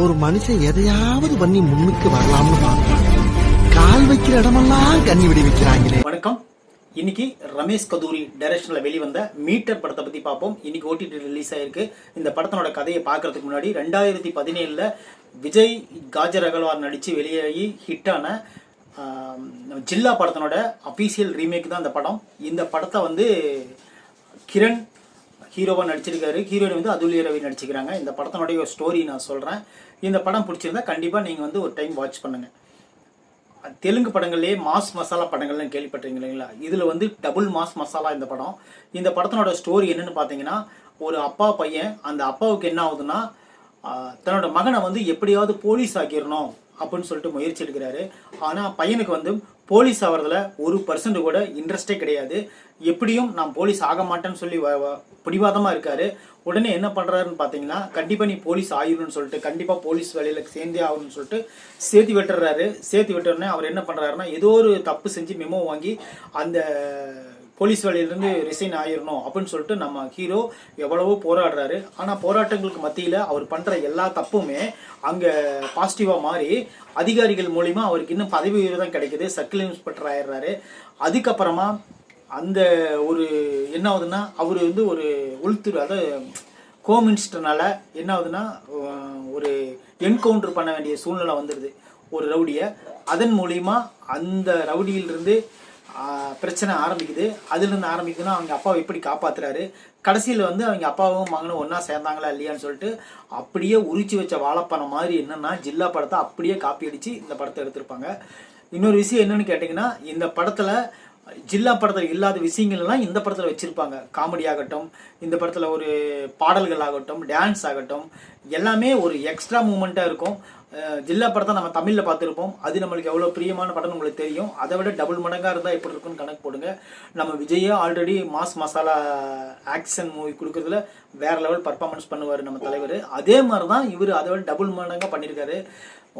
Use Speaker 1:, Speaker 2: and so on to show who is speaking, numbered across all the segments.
Speaker 1: ஒரு மனுஷன் எதையாவது பண்ணி முன்னுக்கு வரலாம்னு பார்ப்பான் கால் வைக்கிற இடமெல்லாம் கண்ணி விடி வைக்கிறாங்களே.
Speaker 2: வணக்கம். இன்னைக்கு ரமேஷ் கதூரி டைரக்ஷனில் வெளிவந்த மீட்டர் படத்தை பற்றி பார்ப்போம். இன்னைக்கு ஓடிடி ரிலீஸ் ஆயிருக்கு. இந்த படத்தினோட கதையை பார்க்கறதுக்கு முன்னாடி ரெண்டாயிரத்தி பதினேழில் விஜய் காஜர் அகல்வார் நடித்து வெளியாகி ஹிட்டான ஜில்லா படத்தினோட அஃபீஷியல் ரீமேக் தான் இந்த படம். இந்த படத்தை வந்து கிரண் ஹீரோவாக நடிச்சிருக்காரு. ஹீரோயின் வந்து அதுல்ய ரவி நடிச்சுக்கிறாங்க. இந்த படத்தினுடைய ஸ்டோரி நான் சொல்கிறேன் இந்த படம் பிடிச்சிருந்தா கண்டிப்பாக நீங்கள் வந்து ஒரு டைம் வாட்ச் பண்ணுங்கள் தெலுங்கு படங்கள்லேயே மாஸ் மசாலா படங்கள்னு கேள்விப்பட்டிருங்க இல்லைங்களா? இதில் வந்து டபுள் மாஸ் மசாலா இந்த படம். இந்த படத்தினோட ஸ்டோரி என்னன்னு பார்த்தீங்கன்னா ஒரு அப்பா பையன் அந்த அப்பாவுக்கு என்ன ஆகுதுன்னா தன்னோட மகனை வந்து எப்படியாவது போலீஸ் ஆக்கிடணும் அப்படின்னு சொல்லிட்டு முயற்சி எடுக்கிறாரு. ஆனால் பையனுக்கு வந்து போலீஸ் ஆகிறதுல ஒரு பர்சன்ட் கூட இன்ட்ரெஸ்டே கிடையாது. எப்படியும் நான் போலீஸ் ஆக மாட்டேன்னு சொல்லி வ- பிடிவாதமாக இருக்காரு. உடனே என்ன பண்ணுறாருன்னு பார்த்தீங்கன்னா கண்டிப்பாக நீ போலீஸ் ஆயிடணும்னு சொல்லிட்டு கண்டிப்பாக போலீஸ் வேலையில் சேர்ந்தே ஆகணும்னு சொல்லிட்டு சேர்த்து விட்டுறாரு. சேர்த்து விட்டுறனே அவர் என்ன பண்ணுறாருன்னா ஏதோ ஒரு தப்பு செஞ்சு மெமோ வாங்கி அந்த போலீஸ் வேலையிலேருந்து ரிசைன் ஆயிடணும் அப்படின்னு சொல்லிட்டு நம்ம ஹீரோ எவ்வளவோ போராடுறாரு. ஆனால் போராட்டங்களுக்கு மத்தியில் அவர் பண்ணுற எல்லா தப்புமே அங்கே பாசிட்டிவாக மாறி அதிகாரிகள் மூலிமா அவருக்கு இன்னும் பதவி உயர்வு தான் கிடைக்குது. சர்க்கிள் இன்ஸ்பெக்டர் ஆயிடுறாரு. அதுக்கப்புறமா அந்த ஒரு என்ன ஆகுதுன்னா அவர் வந்து ஒரு உள்துறை அதாவது ஹோம் என்ன ஆகுதுன்னா ஒரு என்கவுண்டர் பண்ண வேண்டிய சூழ்நிலை வந்துடுது ஒரு ரவுடியை. அதன் மூலிமா அந்த ரவுடியிலிருந்து பிரச்சனை ஆரம்பிக்குது. அதுலேருந்து ஆரம்பிக்குதுன்னா அவங்க அப்பாவை எப்படி காப்பாத்துறாரு? கடைசியில் வந்து அவங்க அப்பாவும் மகனும் ஒன்றா சேர்ந்தாங்களா இல்லையான்னு சொல்லிட்டு அப்படியே உரிச்சு வச்ச வாழைப்பழம் மாதிரி என்னென்னா ஜில்லா படத்தை அப்படியே காப்பி அடித்து இந்த படத்தை எடுத்திருப்பாங்க. இன்னொரு விஷயம் என்னென்னு கேட்டிங்கன்னா இந்த படத்தில் ஜில்லா படத்தில் இல்லாத விஷயங்கள்லாம் இந்த படத்தில் வச்சுருப்பாங்க. காமெடி ஆகட்டும் இந்த படத்தில் ஒரு பாடல்கள் ஆகட்டும் டான்ஸ் ஆகட்டும் எல்லாமே ஒரு எக்ஸ்ட்ரா மூமெண்ட்டாக இருக்கும். ஜில்லா படத்தை நம்ம தமிழில் பார்த்துருப்போம். அது நம்மளுக்கு எவ்வளோ பிரியமான படம் உங்களுக்கு தெரியும். அதை விட டபுள் மடங்காக இருந்தால் எப்படி இருக்கும்னு கணக்கு போடுங்க. நம்ம விஜயே already mass masala action movie கொடுக்கறதுல வேறு லெவல் பர்ஃபார்மன்ஸ் பண்ணுவார் நம்ம தலைவர். அதே மாதிரி தான் இவர் அதை விட டபுள் மடங்காக பண்ணியிருக்காரு.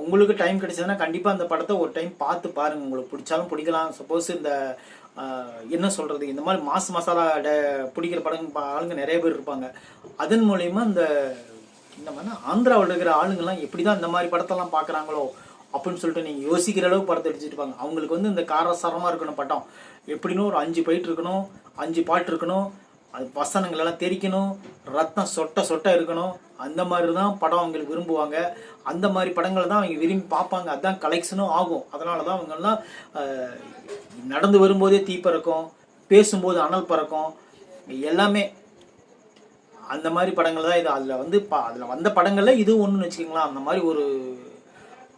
Speaker 2: உங்களுக்கு டைம் கிடைச்சதுன்னா கண்டிப்பாக அந்த படத்தை ஒரு டைம் பார்த்து பாருங்கள் உங்களுக்கு பிடிச்சாலும் பிடிக்கலாம். சப்போஸ் இந்த என்ன சொல்கிறது இந்த மாதிரி மாஸ் மசாலா பிடிக்கிற படம் பா- ஆளுங்க நிறைய பேர் இருப்பாங்க. அதன் மூலயமா இந்த இந்த மாதிரி ஆந்திராவில் இருக்கிற ஆளுங்கெல்லாம் எப்படி தான் இந்த மாதிரி படத்தெல்லாம் பார்க்குறாங்களோ அப்படின்னு சொல்லிட்டு நீங்கள் யோசிக்கிற அளவுக்கு படத்தை அடிச்சிருப்பாங்க அவங்களுக்கு வந்து இந்த காரசாரமாக இருக்கணும் படம். எப்படின்னு ஒரு அஞ்சு பைட் இருக்கணும் அஞ்சு பாட்டு இருக்கணும் அது வசனங்கள் எல்லாம் தெரிக்கணும் ரத்தம் சொட்ட சொட்ட இருக்கணும். அந்த மாதிரி தான் படம் அவங்களுக்கு விரும்புவாங்க. அந்த மாதிரி படங்களை தான் அவங்க விரும்பி பார்ப்பாங்க. அதுதான் கலெக்ஷனும் ஆகும். அதனால தான் அவங்கெல்லாம் நடந்து வரும்போதே தீ பறக்கும் பேசும்போது அனல் பறக்கும் எல்லாமே. அந்த மாதிரி படங்கள் தான் இது. அதில் வந்து பா அதில் வந்த படங்களில் இது ஒன்றுன்னு வச்சுக்கோங்களேன் அந்த மாதிரி ஒரு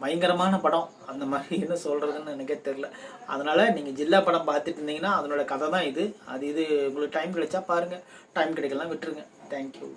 Speaker 2: பயங்கரமான படம். அந்த மாதிரி என்ன சொல்கிறதுன்னு எனக்கே தெரில அதனால் நீங்கள் ஜில்லா படம் பார்த்துட்டு இருந்தீங்கன்னா அதனோட கதை தான் இது. அது இது உங்களுக்கு டைம் கிடைச்சா பாருங்கள் டைம் கிடைக்கலாம் விட்டுருங்க. தேங்க்யூ